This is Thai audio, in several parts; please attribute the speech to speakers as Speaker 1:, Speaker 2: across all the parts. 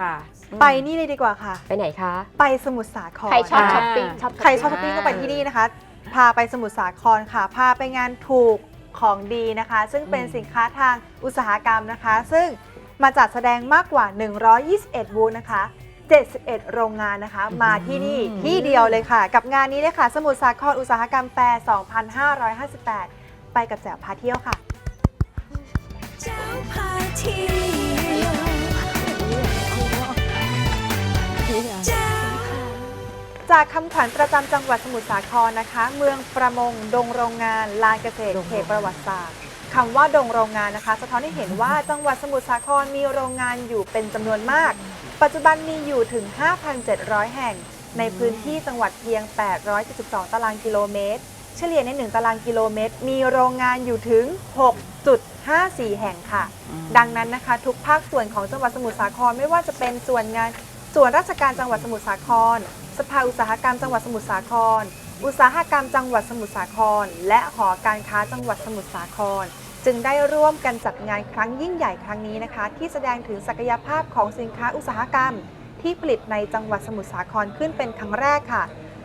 Speaker 1: ค่ะ
Speaker 2: ไปนี่เลยดีกว่าค่ะ
Speaker 1: ไปไหนคะ
Speaker 2: ไปสมุทรสาคร
Speaker 3: ใครชอบ
Speaker 1: อ่า
Speaker 3: ช้อปปิ้งชอบ
Speaker 2: ใครชอบช้อปปิ้งก็ไปที่นี่นะคะ พาไปสมุทรสาครค่ะ พาไปงานถูกของดีนะคะ ซึ่งเป็นสินค้าทางอุตสาหกรรมนะคะ ซึ่งมาจัดแสดงมากกว่า 121 บูธนะคะ 71 โรงงานนะคะ มาที่นี่ที่เดียวเลยค่ะ กับงานนี้เลยค่ะ สมุทรสาครอุตสาหกรรมแฟร์2558 ไปกับแจ๋วพาเที่ยวค่ะ จากคำขวัญประจำจังหวัดสมุทรสาครนะคะ เมืองประมง ดงโรงงาน ลานเกษตร เขตประวัติศาสตร์คำว่าดงโรงงานนะคะ สะท้อนให้เห็นว่าจังหวัดสมุทรสาครมีโรงงานอยู่เป็นจำนวนมาก ปัจจุบันมีอยู่ถึง 5,700 แห่ง ในพื้นที่จังหวัดเพียง 872 ตารางกิโลเมตร เฉลี่ยใน 1 ตารางกิโลเมตร มีโรงงานอยู่ถึง 6.54 แห่งค่ะ ดังนั้นนะคะ ทุกภาคส่วนของจังหวัดสมุทรสาครไม่ว่าจะเป็นส่วนงานส่วนราชการจังหวัดสมุทรสาคร สภาอุตสาหกรรมจังหวัดสมุทรสาคร อุตสาหกรรมจังหวัดสมุทรสาคร และหอการค้าจังหวัดสมุทรสาคร จึงได้ร่วมกันจัดงานครั้งยิ่งใหญ่ครั้งนี้นะคะ ที่แสดงถึงศักยภาพของสินค้าอุตสาหกรรม ที่ผลิตในจังหวัดสมุทรสาครขึ้นเป็นครั้งแรกค่ะ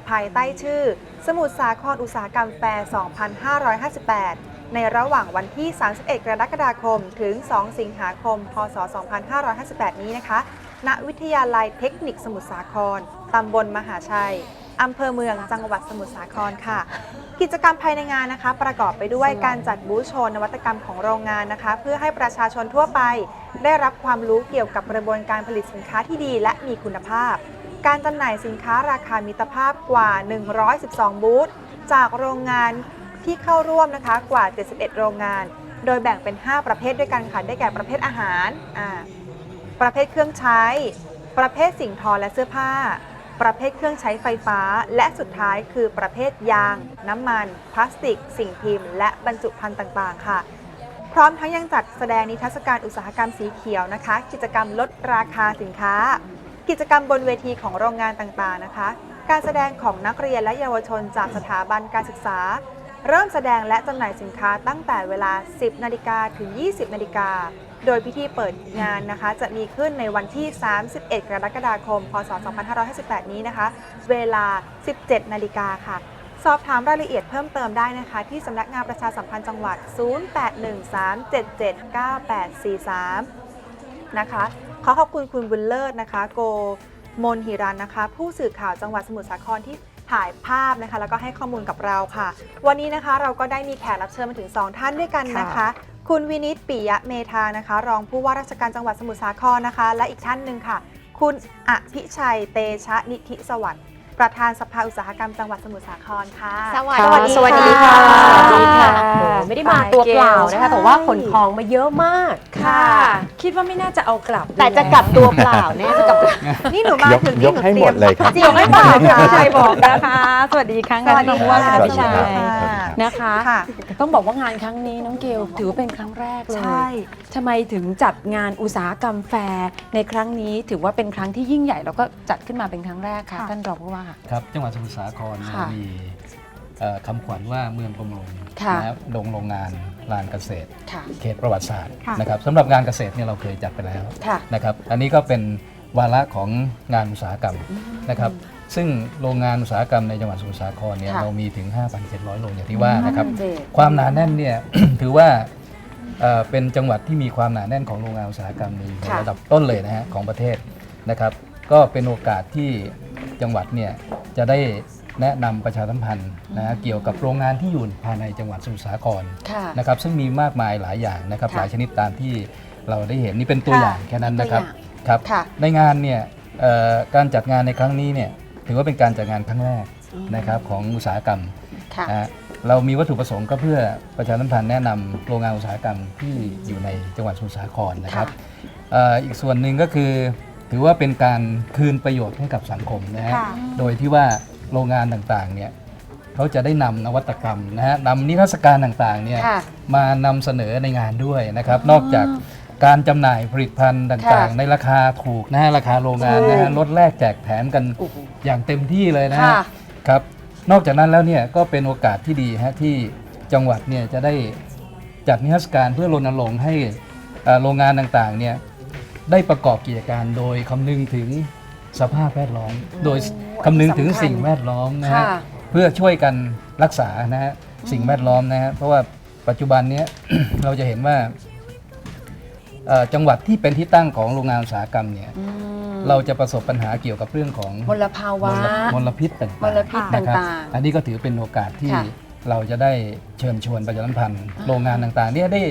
Speaker 2: ภายใต้ชื่อ สมุทรสาครอุตสาหกรรมแฟร์ 2558ในระหว่างวันที่ 31 กรกฎาคม ถึง 2 สิงหาคม พศ 2558 นี้นะคะ ณวิทยาลัยเทคนิคสมุทรสาคร ตำบลมหาชัย อำเภอเมืองจังหวัดสมุทรสาครค่ะ กิจกรรมภายในงานนะคะ ประกอบไปด้วยการจัดบูธโชว์นวัตกรรมของโรงงานนะคะ เพื่อให้ประชาชนทั่วไป ได้รับความรู้เกี่ยวกับกระบวนการผลิตสินค้าที่ดีและมีคุณภาพ การจำหน่ายสินค้าราคามิตรภาพกว่า 112 บูธ จากโรงงานที่เข้าร่วมนะคะกว่า 71 โรงงาน โดยแบ่งเป็น 5 ประเภทด้วยกันค่ะ ได้แก่ประเภทอาหารอ่า ประเภทเครื่องใช้ ประเภทสิ่งทอและเสื้อผ้า ประเภทเครื่องใช้ไฟฟ้า และสุดท้ายคือประเภทยาง น้ำมัน พลาสติก สิ่งพิมพ์ และบรรจุภัณฑ์ต่างๆ ค่ะ พร้อมทั้งยังจัดแสดงนิทรรศการอุตสาหกรรมสีเขียวนะคะ กิจกรรมลดราคาสินค้า กิจกรรมบนเวทีของโรงงานต่างๆนะคะ การแสดงของนักเรียนและเยาวชนจากสถาบันการศึกษา เริ่มแสดงและจำหน่ายสินค้าตั้งแต่เวลา 10 นาฬิกาถึง 20 นาฬิกา โดยพิธีเปิดงานนะคะ จะมีขึ้นในวันที่ 31 กรกฎาคม พศ 2558 นี้นะคะ เวลา 17 นาฬิกาค่ะ สอบถามรายละเอียดเพิ่มเติมได้นะคะ ที่สำนักงานประชาสัมพันธ์จังหวัด 0813779843 นะคะ ขอขอบคุณคุณบุญเลิศนะคะ โกมนหิรันนะคะ ผู้สื่อข่าวจังหวัดสมุทรสาครที่ถ่ายภาพนะคะ แล้วก็ให้ข้อมูลกับเราค่ะ วันนี้นะคะเราก็ได้มีแขกรับเชิญมาถึง 2 ท่านด้วยกันนะคะ
Speaker 1: ค่ะ
Speaker 2: คุณวินิตปิยะเมธานะคะ รองผู้ว่าราชการจังหวัดสมุทรสาครนะคะ และอีกท่านหนึ่งค่ะ คุณอภิชัยเตชะนิธิสวัสดิ์ประธานสภาอุตสาหกรรมจังหวัดสมุทรสาครค่ะ
Speaker 3: สวัส
Speaker 1: ค่ะ
Speaker 3: ดี
Speaker 1: สวัสดีค่ะ
Speaker 3: สวัสดีค่ะ
Speaker 1: โอ้โหไม่ได้มาตัวเปล่านะคะแต่ว่าขนของมาเยอะมาก
Speaker 2: ค่ะ
Speaker 4: คิดว่าไม่น่าจะเอากลับ
Speaker 3: แต่จะกลับตัวเปล่าแน่จะกลับตัว
Speaker 2: นี่หนูมาย
Speaker 5: ก
Speaker 2: ถึง
Speaker 5: ย
Speaker 2: นี่
Speaker 5: ก
Speaker 2: หนู
Speaker 5: ให้
Speaker 2: เต
Speaker 5: ห
Speaker 2: รี
Speaker 5: ม
Speaker 2: ยม
Speaker 5: ดเลยครับ
Speaker 2: จริงไม่เปล่าค่ะ
Speaker 4: พี่ชัยบอกนะคะ สวัสดีครั้ง
Speaker 2: สวัสดี
Speaker 4: น้องว่า
Speaker 2: ค่ะ
Speaker 4: พี่ชัย
Speaker 2: ค่ะ
Speaker 4: นะคะ
Speaker 2: ค่ะ
Speaker 4: ต้องบอกว่างานครั้งนี้น้องเกลถือว่าเป็นครั้งแรกเลย
Speaker 2: ใช่
Speaker 4: ทำไมถึงจัดงานอุตสาหกรรมแฟร์ในครั้งนี้ถือว่าเป็นครั้งที่ยิ่งใหญ่แล้วก็จัดขึ้นมาเป็นครั้งแรกค่ะ
Speaker 2: ค่ะ
Speaker 4: ท่านรองผู้ว่า
Speaker 6: ครับจังหวัดสมุทรสาครเนี่ย
Speaker 4: ค่ะ
Speaker 6: มีเอ่อคำขวัญว่าเมืองประมง
Speaker 4: ค่ะ
Speaker 6: นะครับดงโรงงานลานเกษตร
Speaker 4: ค่ะ
Speaker 6: เขตประวัติศาสตร์
Speaker 2: ค่ะ
Speaker 6: นะครับสำหรับงานเกษตรเนี่ยเราเคยจัดไปแล้ว
Speaker 4: ค่ะ
Speaker 6: นะครับ อันนี้ก็เป็นวาระของงานอุตสาหกรรมนะครับ ซึ่งโรงงานอุตสาหกรรมในจังหวัดสมุทรสาครเนี่ย
Speaker 4: ค่ะ
Speaker 6: เรามีถึง 5,700 โรงอย่างที่ว่านะครับ
Speaker 4: เจ็ด
Speaker 6: ความหนาแน่นเนี่ย ถือว่าเอ่อเป็นจังหวัดที่มีความหนาแน่นของโรงงานอุตสาหกรรมใน
Speaker 4: ค่ะ
Speaker 6: ระดับต้นเลยนะฮะของประเทศนะครับ ก็เป็นโอกาสที่จังหวัดเนี่ยจะได้แนะนำประชาสัมพันธ์นะฮะเกี่ยวกับโรงงานที่อยู่ภายในจังหวัดสมุทรสาคร
Speaker 4: ค่ะ
Speaker 6: นะครับซึ่งมีมากมายหลายอย่างนะครับ
Speaker 4: ค่ะ
Speaker 6: หลายชนิดตามที่เราได้เห็นนี่เป็นตัว
Speaker 2: ค่ะ
Speaker 6: อย่างแค่นั้นนะครับ
Speaker 4: ตัวอย่าง
Speaker 6: ครับ
Speaker 4: ค่ะ
Speaker 6: ในงานเนี่ยเอ่อการจัดงานในครั้งนี้เนี่ย ถือว่าเป็นการจัดงานครั้งแรกนะครับของอุตสาหกรรม
Speaker 4: ค่ะ
Speaker 6: นะฮะเรามีวัตถุประสงค์ก็เพื่อประชาสัมพันธ์แนะนำโรงงานอุตสาหกรรมที่อยู่ในจังหวัดสมุทรสาครนะครับเอ่ออีกส่วนหนึ่งก็คือ ถือว่าเป็นการคืนประโยชน์ให้กับสังคมนะฮะ
Speaker 2: ค่ะ
Speaker 6: โดยที่ว่าโรงงานต่างๆเนี่ยเขาจะได้นำนวัตกรรมนะฮะนำนิทรรศการต่างๆเนี่ย
Speaker 4: ค่ะ
Speaker 6: มานำเสนอในงานด้วยนะครับ นอกจาก การจำหน่ายผลิตภัณฑ์ต่าง
Speaker 4: ค่ะ
Speaker 6: ๆในราคาถูกนะฮะราคาโรงงานนะฮะ
Speaker 4: ถูก
Speaker 6: ลดแลกแจกแถมกัน
Speaker 4: โอ้โห
Speaker 6: อย่างเต็มที่เลยนะฮะ
Speaker 4: ค่ะ
Speaker 6: ครับ นอกจากนั้นแล้วเนี่ยก็เป็นโอกาสที่ดีฮะที่จังหวัดเนี่ยจะได้จัดนิทรรศการเพื่อรณรงค์ให้เอ่อโรงงานต่างๆเนี่ยได้ประกอบกิจการโดยคำนึงถึงสภาพแวดล้อม โดยคำนึงถึงสิ่งแวดล้อมนะฮะ
Speaker 4: ค่ะ
Speaker 6: เพื่อช่วยกันรักษานะฮะสิ่งแวดล้อมนะฮะเพราะว่าปัจจุบันเนี้ย เราจะเห็นว่า เอ่อจังหวัดที่เป็นที่ตั้งของโรงงานอุตสาหกรรมเนี่ย
Speaker 4: อืม
Speaker 6: เราจะประสบปัญหาเกี่ยวกับเรื่องของ
Speaker 4: มลภาวะ
Speaker 6: มลมลพิษต่างๆ
Speaker 4: มลพิษ
Speaker 6: นะครับ
Speaker 4: ต่างๆ
Speaker 6: อันนี้ก็ถือเป็นโอกาสที่
Speaker 4: ค่ะ
Speaker 6: เราจะได้เชิญชวนประชาสัมพันธ์โรงงานต่างๆเนี่ยได้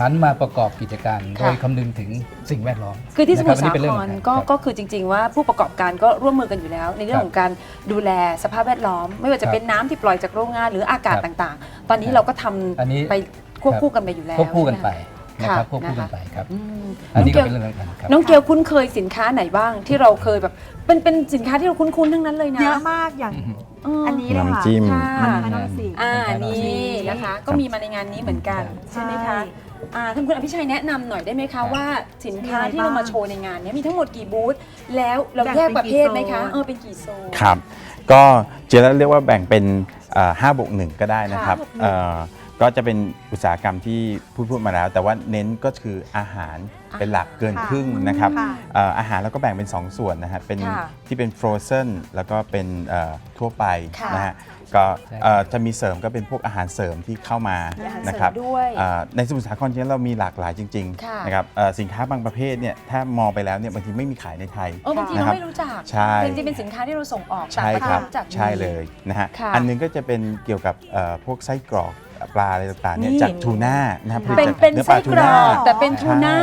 Speaker 6: หันมาประกอบกิจการโดยคำนึงถึงสิ่งแวดล้อม
Speaker 4: คือที่สมุทร
Speaker 6: นะ
Speaker 4: สา
Speaker 6: บอันนี้เป็น
Speaker 4: ค
Speaker 6: เอง
Speaker 4: ร
Speaker 6: สำญ
Speaker 4: ก็
Speaker 6: ครับ
Speaker 4: ก็คือจริง ๆ ว่าผู้ประกอบการก็ร่วมมือกันอยู่แล้ว ในเรื่อง
Speaker 6: ครับ
Speaker 4: ของการดูแลสภาพแวดล้อม ไม่ว่าจะ
Speaker 6: ครับ
Speaker 4: เป็นน้ำที่ปล่อยจากโรงงานหรืออากาศ
Speaker 6: ครับ
Speaker 4: ต่างๆ ตอนนี้เราก็ทำ
Speaker 6: อันนี้
Speaker 4: ไปควบ
Speaker 6: ครับ
Speaker 4: คู่กันไปอยู่แล้ว
Speaker 6: ควบคู่กันไป
Speaker 4: ใช่ไหม
Speaker 6: นะครับ
Speaker 4: ค่ะ
Speaker 6: ควบคู่กัน
Speaker 4: นะคะ
Speaker 6: ไปครับ
Speaker 4: อืม
Speaker 6: อันนี้
Speaker 4: น้
Speaker 6: ก็
Speaker 4: อง
Speaker 6: เป็น
Speaker 4: เกล
Speaker 6: เรื่องสำคัญครับ
Speaker 4: น้องเกลคุ้นเคยสินค้าไหนบ้าง ที่เราเคยแบบ เป็นเป็นสินค้าที่เราคุ้นๆทั้งนั้นเลยนะ
Speaker 2: เยอะมากอย่าง
Speaker 4: เอออ
Speaker 2: อันนี้เลยค่ะ
Speaker 5: น้ำจิ้ม
Speaker 4: ค่ะ
Speaker 2: ผัดไทยนรสิงห์
Speaker 4: อ่านี่นะคะ ก็มีมาในงานนี้เหมือนกันใช่ไหมคะอ่าท่านคุณอภิชัยแนะนำหน่อยได้ไหมคะว่าสินค้าที่เรามาโชว์ในงานเนี้มีทั้งหมดกี่บูธแล้วเราแยกประเภทไหมคะเออเป็นกี่โซน
Speaker 5: ครับ ก็เจนแล้วเรียกว่าแบ่งเป็นห้าบวกหนึ่งก็ได้นะครับ
Speaker 4: ค่ะ
Speaker 5: เอ่อ ก็จะเป็นอุตสาหกรรมที่พูดพูดมาแล้ว แต่ว่าเน้นก็คืออาหารเป็นหลักเกิน
Speaker 2: ค่ะ
Speaker 5: ครึ่งนะครับ
Speaker 2: ค่ะ
Speaker 5: เอ่ออาหารเราก็แบ่งเป็น 2 ส่วนนะฮะเป็น
Speaker 4: ค่ะ
Speaker 5: ที่เป็นฟรอเซนแล้วก็เป็นเอ่อทั่วไป
Speaker 4: ค่ะ
Speaker 5: นะฮะก็
Speaker 6: ใช่
Speaker 5: เอ่อจะมีเสริมก็เป็นพวกอาหารเสริมที่เข้ามา
Speaker 4: อาหารเสริม
Speaker 5: นะครับ
Speaker 4: ด้วย
Speaker 5: เอ่อในสมุทรสาครจริงๆเรามีหลากหลายจริง
Speaker 4: ค่ะ
Speaker 5: ๆนะครับเอ่อสินค้าบางประเภทเนี่ยถ้ามองไปแล้วเนี่ยบางทีไม่มีขายในไทย
Speaker 4: เออบางที
Speaker 5: นะ
Speaker 4: เรา
Speaker 5: ครับ
Speaker 4: ไม่รู้จัก
Speaker 5: ใช่
Speaker 4: แต่จริงๆเป็นสินค้าที่เราส่งออกต่าง
Speaker 5: ใช่
Speaker 4: ประ
Speaker 5: ค
Speaker 4: เท
Speaker 5: รั
Speaker 4: ศ
Speaker 5: บ
Speaker 4: รู้จักดี
Speaker 5: ใช่เลยนะฮะ
Speaker 4: ค่ะ
Speaker 5: อันหนึงก็จะเป็นเกี่ยวกับเอ่อพวกไส้กรอก ปลาอะไรต่างๆเนี่ย
Speaker 4: นี่
Speaker 5: จากทูน่านะครับผลิต
Speaker 4: เป็น
Speaker 5: จาก
Speaker 4: เป็น
Speaker 5: เนื้อป
Speaker 4: ไส้
Speaker 5: ลาทู
Speaker 4: กร
Speaker 5: น่า
Speaker 4: อกแต่เป็นทูน่า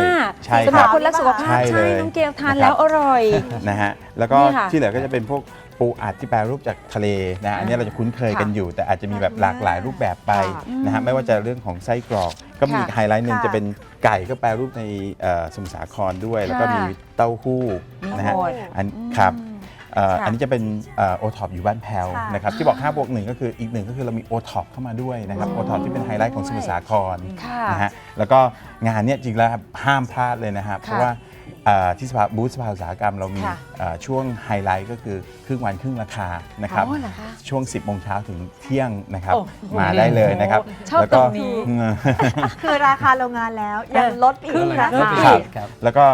Speaker 5: ใช่
Speaker 4: สำห
Speaker 5: ค
Speaker 4: รั
Speaker 5: รั
Speaker 4: บบคนรักสุขภาพ
Speaker 5: ใช่เลย
Speaker 4: น้องเกลทาน
Speaker 5: นะครับ
Speaker 4: แล้วอร่อย
Speaker 5: นะฮะแล้วก็
Speaker 4: นี่ค่ะ
Speaker 5: ที่เหลือก็จะเป็นพวกปูอัดที่แปรรูปจากทะเลนะฮะอันนี้เราจะคุ้นเคยกัน
Speaker 4: ค่ะ
Speaker 5: อยู่ แต่อาจจะมีแบบหลากหลายรูปแบบไป
Speaker 4: ค่ะ
Speaker 5: นะฮะไม่ว่าจะเรื่องของไส้กรอก ก็มี
Speaker 4: ค่ะ
Speaker 5: ไฮไลท์หนึ่ง
Speaker 2: ค่ะ
Speaker 5: จะเป็นไก่ก็แปรรูปในเอ่อสมุทรสาครด้วย แล้วก็มีเต้าหู้
Speaker 4: มี
Speaker 5: นะฮะ
Speaker 4: หมด
Speaker 5: อันครับ
Speaker 4: อืม
Speaker 5: เอ่อ
Speaker 4: ค่ะ
Speaker 5: อันนี้จะเป็นโอท็อปอยู่บ้านแพลว
Speaker 2: ค่ะ
Speaker 5: นะครับที่บอก5บวกหนึ่งก็คืออีกหนึ่งก็คือเรามีโอท็อปเข้ามาด้วยนะครับ
Speaker 4: อ๋
Speaker 5: โอ
Speaker 4: อ
Speaker 5: ท็อปที่เป็นไฮไลท์ของสมุทรสาคร
Speaker 4: ค่ะ
Speaker 5: นะฮะแล้วก็งานเนี้ยจริงแล้วครับห้ามพลาดเลยนะครับเพราะว่าเอ่อที่สภาบูธสภาอุตสาหกรรมเรามี
Speaker 4: ค่ะ
Speaker 5: เอ่อช่วงไฮไลท์ก็คือครึ่งวันครึ่งราคานะครับ
Speaker 4: อ๋อเหรอคะ
Speaker 5: ช่วง 10โมงเช้าถึงเที่ยงนะครับ
Speaker 4: โอ้โห
Speaker 5: มาได้เลยนะครับ
Speaker 4: ชอบ
Speaker 5: แล้วก็
Speaker 4: ตรงนี้
Speaker 5: เออ
Speaker 2: คือราคาโรงงานแล้วยังลดอีกนะ
Speaker 6: ลด
Speaker 2: คะ
Speaker 6: อีก
Speaker 5: ครับ
Speaker 6: ครับ
Speaker 5: แล้วก็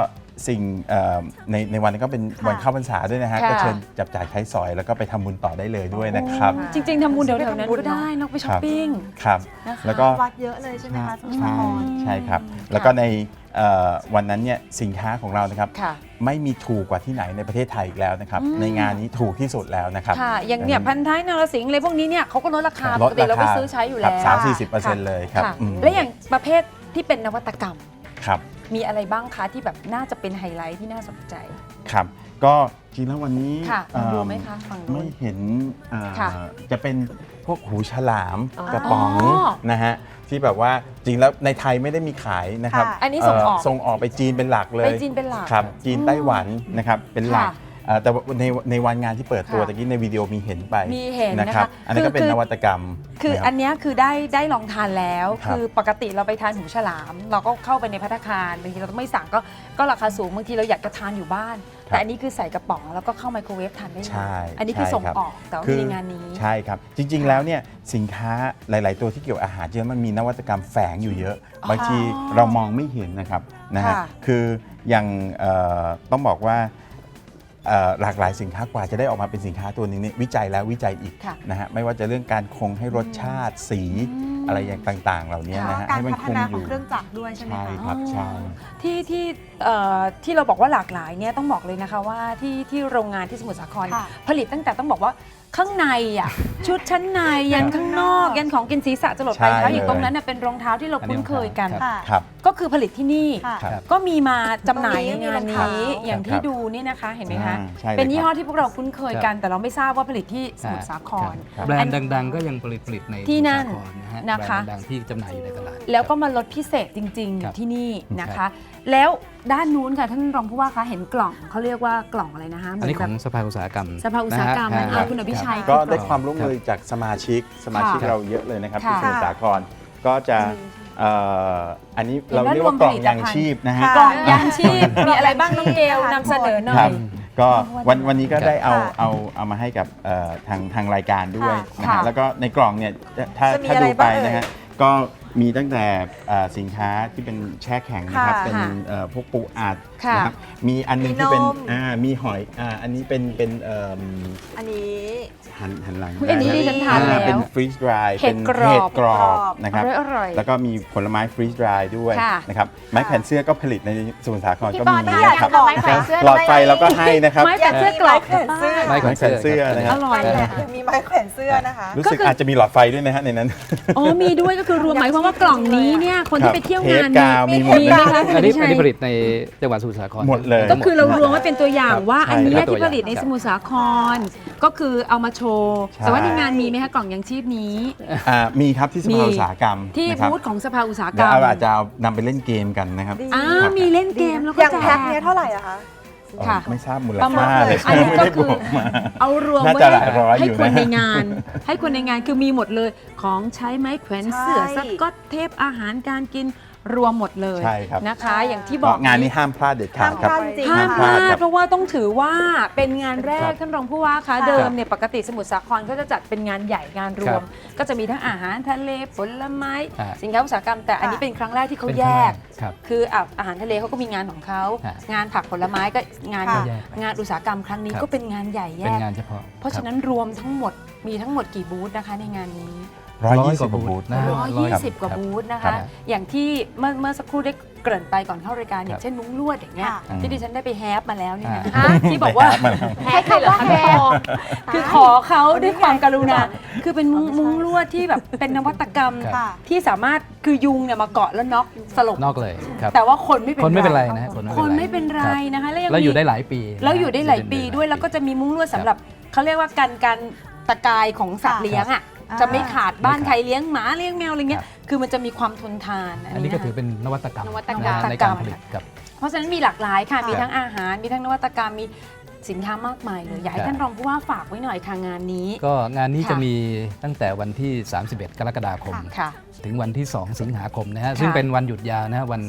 Speaker 5: สิ่งเอ่อในในวันนี้นก็เป็นวัน
Speaker 2: ค่ะ
Speaker 5: เข้าพรรษาด้วยนะฮะ
Speaker 4: ค่ะ
Speaker 5: ก็เชิญจับจ่ายใช้สอยแล้วก็ไปทำบุญต่อได้เลยด้วยนะครับ
Speaker 4: จริงๆทำบุญแถวๆนั้นก็ได้เนอกไปช้อปปิ้ง
Speaker 5: ครับ
Speaker 4: นะคะ
Speaker 5: แล้วก็
Speaker 2: วัดเยอะเลยใช่ไหมคะสมุทรสา
Speaker 5: ใช่
Speaker 2: คร
Speaker 5: ใช่ครับ แล้วก็ในเอ่อวันนั้นเนี่ยสินค้าของเรานะครับ
Speaker 4: ค่ะ
Speaker 5: ไม่มีถูกกว่าที่ไหนในประเทศไทยอีกแล้วนะครับ
Speaker 4: อืม
Speaker 5: ในงานนี้ถูกที่สุดแล้วนะครับ
Speaker 4: ค่ะ อย่างเนี่ยพันท้ายนรสิงห์อะไรพวกนี้เนี่ยเขาก็ลดราคา
Speaker 5: ล
Speaker 4: ป
Speaker 5: ด
Speaker 4: กติเรา
Speaker 5: รา
Speaker 4: ไป
Speaker 5: คา
Speaker 4: ซื้อใช้อยู่
Speaker 5: ค
Speaker 4: แล้
Speaker 5: รั
Speaker 4: ว
Speaker 5: บสามสี่สิบเปอร์เซ็นต์เลยครับ
Speaker 4: ค่ะ
Speaker 5: อืม
Speaker 4: และอย่างประเภทที่เป็นนวัตกรรม
Speaker 5: ครับ
Speaker 4: มีอะไรบ้างคะที่แบบน่าจะเป็นไฮไลท์ที่น่าสนใจ
Speaker 5: ครับ ก็จริงแล้ววันนี้
Speaker 4: ค่ะ
Speaker 5: เอิ่
Speaker 4: ดูไหมคะฝั่งนู้น
Speaker 5: ไม่เห็นเอ่อ
Speaker 4: ค่ะ
Speaker 5: จะเป็นพวกหูฉลาม
Speaker 4: อ๋อก
Speaker 5: ระป๋อง
Speaker 4: อ๋อ
Speaker 5: นะฮะที่แบบว่าจริงแล้วในไทยไม่ได้มีขายนะครับ
Speaker 2: ค่ะ
Speaker 4: อันนี้ส่งออก
Speaker 5: เส่งออกไปจีนเป็นหลักเลย
Speaker 4: ไปจีนเป็นหลัก
Speaker 5: ครับจีนไต้หวันนะครับเป็นหลัก
Speaker 4: ค่ะ
Speaker 5: เอ่อแต่ว่าในในวันงานที่เปิดตัว
Speaker 4: ค่ะ
Speaker 5: ตะกี้ในวิดีโอมีเห็นไป
Speaker 4: มีเห็น
Speaker 5: นะ
Speaker 4: นะ
Speaker 5: ครั
Speaker 4: คะ
Speaker 5: บอันนั้นก็เป็น
Speaker 4: คื
Speaker 5: นวัตกรรม
Speaker 4: คือ
Speaker 5: นะครับ
Speaker 4: อันเนี้ยคือได้ได้ลองทานแล้ว
Speaker 5: ครับ
Speaker 4: คือปกติเราไปทานหูฉลาม เราก็เข้าไปในพัตตาคารบางทีเราต้องไม่สั่งก็ก็ราคาสูงบางทีเราอยากจะทานอยู่บ้าน
Speaker 5: ครับ
Speaker 4: แต่อันนี้คือใส่กระป๋องแล้วก็เข้าไมโครเวฟทานได้เลย
Speaker 5: ใช่
Speaker 4: อันนี้คือ
Speaker 5: ใช่
Speaker 4: ส่ง
Speaker 5: ครับ
Speaker 4: ออกแต่ว่า
Speaker 5: คือ
Speaker 4: มีในงานนี้
Speaker 5: ใช่ครับ จริง ๆ แล้วเนี่ยสินค้าหลาย ๆ ตัวที่เกี่ยวกับอาหารจริงๆมันมีนวัตกรรมแฝงอยู่เยอะ บางทีเรามองไม่เห็นนะครับนะฮะ
Speaker 4: ค่ะ
Speaker 5: คืออย่างเอ่อต้องบอกว่า เอ่อหลากหลายสินค้ากว่าจะได้ออกมาเป็นสินค้าตัวหนึงเนี่ยวิจัยแล้ววิจัยอีก
Speaker 4: ค่ะ
Speaker 5: นะฮะไม่ว่าจะเรื่องการคงให้รสชาติสีอะไรอย่างต่าง ๆ เหล่านี้นะฮะ
Speaker 2: การ
Speaker 5: ให้มัน
Speaker 2: พั
Speaker 5: ค
Speaker 2: ฒ
Speaker 5: ง
Speaker 2: นา
Speaker 5: อ
Speaker 2: ของ
Speaker 5: ยู่
Speaker 2: เครื่องจักรด้วยใช่ไหม
Speaker 5: ใช่
Speaker 2: คะ
Speaker 5: ครับใช่
Speaker 4: ที่ที่เอ่อที่เราบอกว่าหลากหลายเนี่ยต้องบอกเลยนะคะว่าที่ที่โรงงานที่สมุทรสาคร
Speaker 2: ค่ะ
Speaker 4: ผลิตตั้งแต่ต้องบอกว่าข้างในอะ ชุดชั้นในยันข้างนอก ยันของกินศีรษะจรดปลายเท้า
Speaker 5: ใช่
Speaker 4: อย่างตรง
Speaker 5: เลย
Speaker 4: นั้นน่ะเป็นรองเท้าที่เราคุ้นเคยกัน
Speaker 6: ครับ
Speaker 2: ค่ะ
Speaker 5: ครับ
Speaker 4: ก็คือผลิตที่นี่
Speaker 2: ค่ะ
Speaker 5: ครับ
Speaker 4: ก็มีมาจำหน่ายใน
Speaker 2: ตรงนี้
Speaker 4: งาน
Speaker 2: มีรอง
Speaker 4: นี้
Speaker 2: เท้า
Speaker 4: อย่าง
Speaker 5: ค
Speaker 4: ที่
Speaker 5: รับ
Speaker 4: ดูนี่นะคะ เห็นไหมคะ
Speaker 5: อ่าใช่ลย
Speaker 4: เป็นยี่ห้อ
Speaker 5: ครับ
Speaker 4: ที่พวกเราคุ้นเคยกัน แต่เราไม่ทราบว่าผลิตที่สมุทรสาคร
Speaker 5: ครับ
Speaker 6: แบรนด์ดังๆ ก็ยังผลิตผลิตใน
Speaker 4: ที่นั่น
Speaker 6: สมุทรสาครนะฮะ
Speaker 4: นะคะ
Speaker 6: แบรนด์ดังๆที่จำหน่ายอยู่ในตลาด
Speaker 4: แล้วก็มาลดพิเศษจริง ๆ อ
Speaker 6: ครั
Speaker 4: ยู่
Speaker 6: บ
Speaker 4: ที่นี่นะ
Speaker 6: ครั
Speaker 4: คะ
Speaker 6: บ
Speaker 4: แล้วด้านนู้นค่ะท่านรองผู้ว่าคะเห็นกล่องเขาเรียกว่ากล่องอะไรนะคะเห
Speaker 6: อัน
Speaker 4: มื
Speaker 6: นี้
Speaker 4: น
Speaker 6: ข
Speaker 4: แบ
Speaker 6: อง
Speaker 4: บ
Speaker 6: สภาอุตสาหกรรม
Speaker 4: สภาอุตสาหกรรม
Speaker 6: นะฮะ
Speaker 4: นั่นเอาคุณอภิชัย
Speaker 5: ก็
Speaker 4: คือ
Speaker 5: ได้ความร่วมมือจากสมาชิกสมาชิก
Speaker 4: ค่ะ
Speaker 5: เราเยอะเลยนะครับ
Speaker 4: ค่ะ
Speaker 5: ที่สมุทรสาครก็จะ เอ่ออันนี้
Speaker 4: เห็น
Speaker 5: เรา
Speaker 4: ว่า
Speaker 5: เรียกว่าร
Speaker 4: วม
Speaker 5: กล่อง
Speaker 4: ผลิต
Speaker 5: ยาง
Speaker 4: ภัณฑ์
Speaker 5: ชีพนะฮะ
Speaker 2: ค่ะ
Speaker 4: กล่องยางชีพมีอะไรบ้างน้องเกลนำเสนอหน่
Speaker 5: ค
Speaker 4: อ
Speaker 5: รั
Speaker 4: ย
Speaker 5: บก็วัน
Speaker 4: ว่า
Speaker 5: วันนี้ก็ได้เอา
Speaker 2: ค่ะ
Speaker 5: เอาเอามาให้กับเอ่อทางทางรายการด้วย
Speaker 2: ค่ะ
Speaker 5: นะ
Speaker 4: ค่ะ
Speaker 5: ฮะแล้วก็ในกล่องเนี่ยถ้า
Speaker 2: จะมี
Speaker 5: ถ้า
Speaker 2: อะไร
Speaker 5: ดูไป
Speaker 2: บ้างเอ่ย
Speaker 5: นะฮะก็ มีตั้งแต่เอ่อสินค้าที่เป็นแช่แข็งนะครับ
Speaker 2: ค่ะ
Speaker 5: เป็น
Speaker 4: ค่ะ
Speaker 5: เอ่อพวกปูอัด
Speaker 4: ค่ะ
Speaker 5: นะครับ มีอันหนึงที่เป็น
Speaker 2: มีนม
Speaker 5: อ่ามีหอยอ่าอันนี้เป็นเป็นเอ่อ
Speaker 2: อันนี้
Speaker 5: หันหันหลัง
Speaker 4: อุ๊ยอันนี้
Speaker 5: ได้
Speaker 4: ดิฉันทานแล้ว
Speaker 5: เป็นฟรีสดราย
Speaker 4: เห็ดกรอบ
Speaker 5: เห็ดกรอบ
Speaker 2: กรอบ
Speaker 5: นะครับ
Speaker 4: อร่อยๆ
Speaker 5: แล้วก็มีผลไม้ฟรีสดรายด้วย
Speaker 4: ค่ะ
Speaker 5: นะครับ ไม้แขวนเสื้อก็ผลิตในสมุทรสาคร
Speaker 1: พี่
Speaker 5: ก็
Speaker 1: ปอ
Speaker 5: มี
Speaker 1: ต้องอยาก
Speaker 5: นะครับ
Speaker 1: ทำไม้แขวนเสื้อ
Speaker 5: หลอดไฟเราก็ให้นะครับ
Speaker 4: ไม้แขวนเสื้อกรอบ
Speaker 2: ไม้แขวนเสื้อ
Speaker 6: ไม้แขวนเสื้อ
Speaker 5: ไม้แขวนเสื้อนะครับ
Speaker 4: อร่อย
Speaker 2: แหละมีไม้แขวนเสื้อนะคะ
Speaker 5: รู้สึกอาจจะมีหลอดไฟด้วยนะฮะในนั้น
Speaker 4: อ๋อมีด้วยก็คือรวมหมายความว่ากล่องนี้เนี่ยคนที่ไปเที่ยวงาน
Speaker 5: เทปกาวมีหมด
Speaker 4: มี
Speaker 5: เลย
Speaker 4: ไหมคะ
Speaker 6: อันนี้
Speaker 4: คุณ
Speaker 6: อันนี้
Speaker 4: ชัย
Speaker 6: ผลิตในจังหวัดสมุทรสาคร
Speaker 5: หมดเลย
Speaker 4: ก็คือเรารวมไว้เป็นตัวอย่างว่า
Speaker 5: ใช่
Speaker 4: อันเนี้ย
Speaker 6: ครับ
Speaker 4: ที่ผลิตในสมุทรสาคร ก็คือเอามาโชว์
Speaker 5: ใช่
Speaker 4: แต่ว่าในงานมีไหมคะกล่องยังชีพนี้
Speaker 5: อ่ามีครับที่ส
Speaker 4: มี
Speaker 5: ภาอุตสาหกรรม
Speaker 4: ที่
Speaker 5: นะครับ
Speaker 4: บูธของสภาอุตสาหกร
Speaker 5: เดี๋ยว
Speaker 4: รม
Speaker 5: เราอาจจะเอานำไปเล่นเกมกันนะครับ
Speaker 2: ดี
Speaker 4: อ่า มีเล่นเกมแล้วก็
Speaker 2: อย่าง
Speaker 4: แจ
Speaker 2: แพ็ค
Speaker 4: ก
Speaker 2: เนี้ยเท่าไหร่อะคะ
Speaker 4: ค่ะ
Speaker 5: ไม่ทราบมูล
Speaker 4: ประมา
Speaker 5: ค่า
Speaker 4: ณ
Speaker 5: เลย
Speaker 4: อันนี้
Speaker 5: ไม่
Speaker 4: ก็
Speaker 5: ได้
Speaker 4: คื
Speaker 5: บ
Speaker 4: อ
Speaker 5: อกมา
Speaker 4: เอารวม
Speaker 5: น่า
Speaker 4: ไว้
Speaker 5: จะหลายร้อย
Speaker 4: ให้
Speaker 5: อยู่
Speaker 4: คน
Speaker 5: นะ
Speaker 4: ในงาน ให้คนในงานคือมีหมดเลย ของใช้ไม้แขวนเสื้อ
Speaker 2: ใช่
Speaker 4: สก็อตเทปอาหารการกิน รวมหมดเลย
Speaker 5: ใช่ครับ
Speaker 4: นะคะ อย่างที่บ
Speaker 5: ก็
Speaker 4: อก
Speaker 5: งานนี้ห้ามพลาดเด็ดขา
Speaker 2: ห้า
Speaker 5: ด
Speaker 2: ม
Speaker 5: ครับ
Speaker 2: พลาดจริง
Speaker 4: ห้าม
Speaker 2: ๆ
Speaker 4: พลา
Speaker 5: ครั
Speaker 4: ด
Speaker 5: บ
Speaker 4: เพราะว่าต้องถือว่าเป็นงานแรก
Speaker 6: ครับ
Speaker 4: ท่านรองผู้ว่าคะ
Speaker 2: ค่ะ
Speaker 4: เดิมเนี่ยปกติสมุทรสาครก็จะจัดเป็นงานใหญ่งานรวม
Speaker 6: ครั
Speaker 4: ก็จะมีทั้งอาหารทะเลผลไม้
Speaker 6: ฮะ
Speaker 4: สินค้าอุตสาหกรรม แต่อันนี้เป็นครั้งแรกที่เขา
Speaker 6: เป็น
Speaker 4: แย
Speaker 6: ครั้งแร
Speaker 4: ก
Speaker 6: ครับ
Speaker 4: คืออะอาหารทะเลเขาก็มีงานของเขา
Speaker 6: ฮะ
Speaker 4: งานผักผลไม้ก็งาน
Speaker 2: ค่ะ
Speaker 4: งานอุตสาหกรรมครั้งนี้
Speaker 6: ครับ
Speaker 4: ก็เป็นงานใหญ่แย
Speaker 6: เป็น
Speaker 4: ก
Speaker 6: งานเฉพาะ
Speaker 4: เพราะฉะนั้นรวมทั้งหมดมีทั้งหมดกี่บูธนะคะในงานนี้
Speaker 5: ร้อยยี่สิบกว่าบูธ
Speaker 6: นะ
Speaker 4: ร้อยยี่สิบกว่าบูธนะ
Speaker 6: ครั
Speaker 4: คะ
Speaker 6: บ
Speaker 4: อย่างที่เมื่อเมื่อสักครู่ได้เกริ่นไปก่อนเข้ารายการอย่าง
Speaker 6: ครับ
Speaker 4: เช่นมุ้งลวดอย่างเงี้ย
Speaker 2: ค่ะ
Speaker 4: ที่ดิฉันได้ไปแฮปมาแล้วเนี่ยนะ
Speaker 6: อ่า
Speaker 4: ที่บอกว่า
Speaker 1: แพ้คำว่าแพ้
Speaker 4: คือขอเขาด้วยความกรุณา คือเป็นมุ้งมุ้งลวดที่แบบเป็นนวัตกรรม
Speaker 6: ครับ
Speaker 2: ค่ะ
Speaker 4: ที่สามารถคือยุงเนี่ยมาเกาะแล้วน็อกสลบ
Speaker 6: นอกเลยครับ
Speaker 4: แต่ว่าคนไม่เป็น
Speaker 6: คนไม่เป็นไรนะฮะ
Speaker 4: คนไม่เป็นไร
Speaker 6: ครับ
Speaker 4: นะคะ แล้วยัง
Speaker 6: แล้วอยู่
Speaker 4: มี
Speaker 6: ได้หลายปี
Speaker 4: แล้วอยู่ได้หลายปี
Speaker 6: อ
Speaker 4: ด้วยแล้วก็จะมีมุ้งลวดสำหรับเขาเรียกว่าการการตะกายของสัตว์เลี้ยงอะ
Speaker 2: อ่า
Speaker 4: จะไม่ขาดบ้าน
Speaker 6: ไม่ขาด
Speaker 4: ใครเลี้ยงหมาเลี้ยงแมวอะไรเงี้ย
Speaker 6: ครับ
Speaker 4: คือมันจะมีความทนทาน
Speaker 6: อันนี้ก็ถือ
Speaker 4: นะคะ
Speaker 6: เป็นนวัตกรรม
Speaker 1: นวัตกรรม
Speaker 6: นะในการผลิตครับ
Speaker 4: เพราะฉะนั้นมีหลากหลายค่ะ
Speaker 2: ค่ะ
Speaker 4: มีทั้งอาหาร มีทั้งนวัตกรรม มีสินค้ามากมายเลยอยากให้
Speaker 6: ครับ
Speaker 4: ท่านรองผู้ว่าฝากไว้หน่อยค่ะงานนี้
Speaker 6: ก็งานนี้
Speaker 4: ค่ะ
Speaker 6: จะมีตั้งแต่วันที่ 31 กรกฎาคม
Speaker 4: ค่ะ
Speaker 6: ถึงวันที่ 2 สิงหาคมนะฮะซึ่งเป็นวันหยุดยาวนะฮะวัน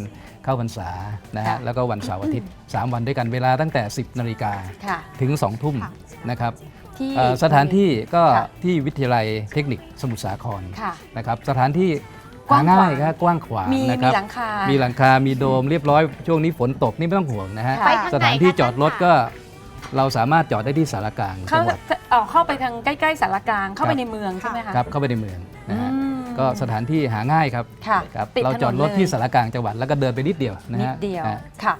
Speaker 6: เข้าพรรษานะฮะ
Speaker 4: ค่ะ
Speaker 6: แล้วก็วันเสาร์อาทิตย์ 3 วันด้วยกันเวลาตั้งแต่ 10 นาฬิกา
Speaker 4: ค่ะ
Speaker 6: ถึง 2 ทุ่ม
Speaker 2: ค่ะ
Speaker 6: นะครับ
Speaker 4: ที่
Speaker 6: เอ่อสถานที่ก็
Speaker 4: ค่ะ
Speaker 6: ที่วิทยาลัยเทคนิคสมุทรสาคร
Speaker 4: ค่ะ
Speaker 6: นะครับสถานที่
Speaker 4: กว้าง
Speaker 6: หาง่าย
Speaker 4: ขวาง
Speaker 6: ครับกว้างขวาง
Speaker 4: มี
Speaker 6: นะค
Speaker 4: มี
Speaker 6: รับ
Speaker 4: หลังคา
Speaker 6: มี หลังคา มีโดมเรียบร้อยช่วงนี้ฝนตกนี่ไม่ต้องห่วงนะฮะ
Speaker 4: ค่ะ
Speaker 1: ไปทางไหน
Speaker 6: สถานที่
Speaker 1: คะ
Speaker 6: จอดรถก็เราสามารถจอดได้ที่สารกลาง
Speaker 4: เข้า
Speaker 6: จังหวัด
Speaker 4: เอ่อเข้าไปทางใกล้ๆสารกลางเข้าไป
Speaker 6: ครับ
Speaker 4: ในเมืองใช่ไหมคะ
Speaker 6: ครับเข้าไปในเมืองนะฮะ
Speaker 4: อืม
Speaker 6: ก็สถานที่หาง่ายครับ
Speaker 4: ค่ะ
Speaker 6: ครับ
Speaker 4: ติด
Speaker 6: เรา
Speaker 4: ถนน
Speaker 6: จอดรถ
Speaker 4: เลย
Speaker 6: ที่สารกลางจังหวัดแล้วก็เดินไปนิดเดียวนะ
Speaker 4: นิด
Speaker 6: ฮะ
Speaker 4: เดียว
Speaker 6: อะ
Speaker 4: ค่ะ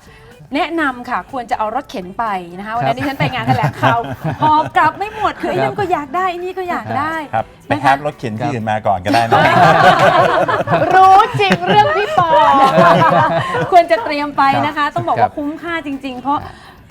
Speaker 4: แนะนำค่ะ ควรจะเอารถเข็นไปนะคะวัน
Speaker 6: ครั
Speaker 4: นั้
Speaker 6: บ
Speaker 4: นที่ฉันไปงานแถลงข่าวหอบกลับไม่หมดคือไอ้
Speaker 6: ครับ
Speaker 4: นั่นก็อยากได้ไอ้นี่ก็อยากได้
Speaker 5: ครับไป
Speaker 4: นะคะ
Speaker 5: แฮปรถเข็นที่อื่นมาก่อนก็ได้นะ
Speaker 1: รู้จริงเรื่องพี่ปอ
Speaker 4: ควรจะเตรียมไปนะคะ ต้องบอก
Speaker 6: ครั
Speaker 4: ว่า
Speaker 6: บ
Speaker 4: คุ้มค่าจริง ๆ เพราะ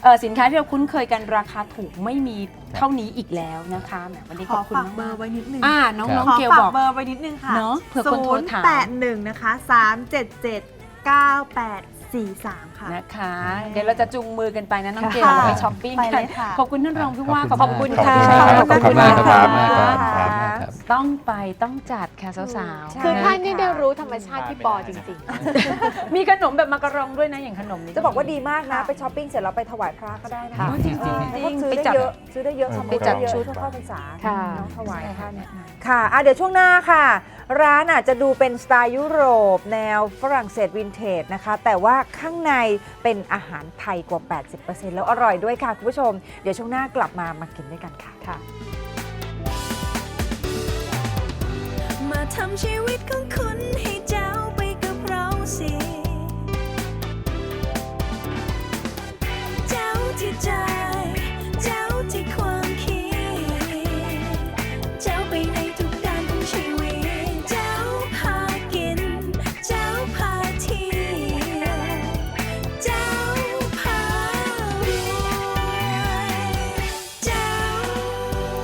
Speaker 4: เอ่อสินค้าที่เราคุ้นเคยกันราคาถูกไม่มีเท่านี้อีกแล้วนะคะแหมวันนี้
Speaker 2: ข
Speaker 4: ข
Speaker 2: อ
Speaker 4: อบคุณ
Speaker 2: ฝากเบอ
Speaker 4: มาก
Speaker 2: ร์ไว้นิดนึง
Speaker 4: ๆอ่าน้อง
Speaker 6: ครับ
Speaker 4: น้อง
Speaker 2: ขอ
Speaker 4: เกล
Speaker 2: ฝา
Speaker 4: บ
Speaker 2: ก
Speaker 4: อก
Speaker 2: เบอร์ไว้นิดนึงค่ะ
Speaker 4: เนอะเผื่อคนโทรถาม
Speaker 2: แปดหนึ่งนะคะสามเจ็ดเจ็ดเก้าแปด สี่สามค่ะ
Speaker 4: นะคะ เดี๋ยวเราจะจูงมือกันไปนะน้องเกล
Speaker 2: ค่ะ
Speaker 4: เราไปช้อปปิ้ง
Speaker 2: ไป
Speaker 4: กั
Speaker 2: เล
Speaker 4: น
Speaker 2: ยค่ะ
Speaker 4: ขอบคุณท่านรองผู้ว่า
Speaker 6: ขอบ
Speaker 4: ขอบ
Speaker 6: คุ
Speaker 4: คุณ
Speaker 6: ณ
Speaker 4: ค่ะ
Speaker 5: ขอบคุณมากครับ
Speaker 4: ขอบ
Speaker 5: ขอบคุณมากครับ
Speaker 4: ค่ะ
Speaker 6: ครับ
Speaker 4: ต้องไปต้องจัดค่ะสาวๆ
Speaker 1: คือท่านนี่ได้รู้ธรรมชาติพี่ปอจริง
Speaker 4: มีขนมแบบมากระรองด้วยนะอย่างขนมนี้
Speaker 2: จะบอกว่าดีมากนะ ไปช้อปปิ้งเสร็จแล้วไปถวายพระก็ได้นะ
Speaker 4: ค่ะ
Speaker 2: จริง
Speaker 4: จริง
Speaker 2: ๆ
Speaker 4: ๆ
Speaker 2: เพราะซื้อ
Speaker 4: ไป
Speaker 2: ได้
Speaker 4: จัด
Speaker 2: เยอะซื้อได้เยอะ
Speaker 5: เออ
Speaker 2: ทำ
Speaker 5: ไป
Speaker 2: บุญ
Speaker 5: จัด
Speaker 2: ได้เยอะ
Speaker 5: ชุด
Speaker 2: ช่วยเข้าพรรษา
Speaker 1: ค่ะ
Speaker 2: น้องถวายพระเนี่ยค่ะอะเดี๋ยวช่วงหน้าค่ะ ร้านอาจจะดูเป็นสไตล์ยุโรป แนวฝรั่งเศสวินเทจนะคะ แต่ว่าข้างในเป็นอาหารไทยกว่า 80%แล้วอร่อยด้วยค่ะ คุณผู้ชม เดี๋ยวช่วงหน้ากลับมามากินด้วยกันค่ะค่ะ
Speaker 7: มาทำชีวิตของคุณ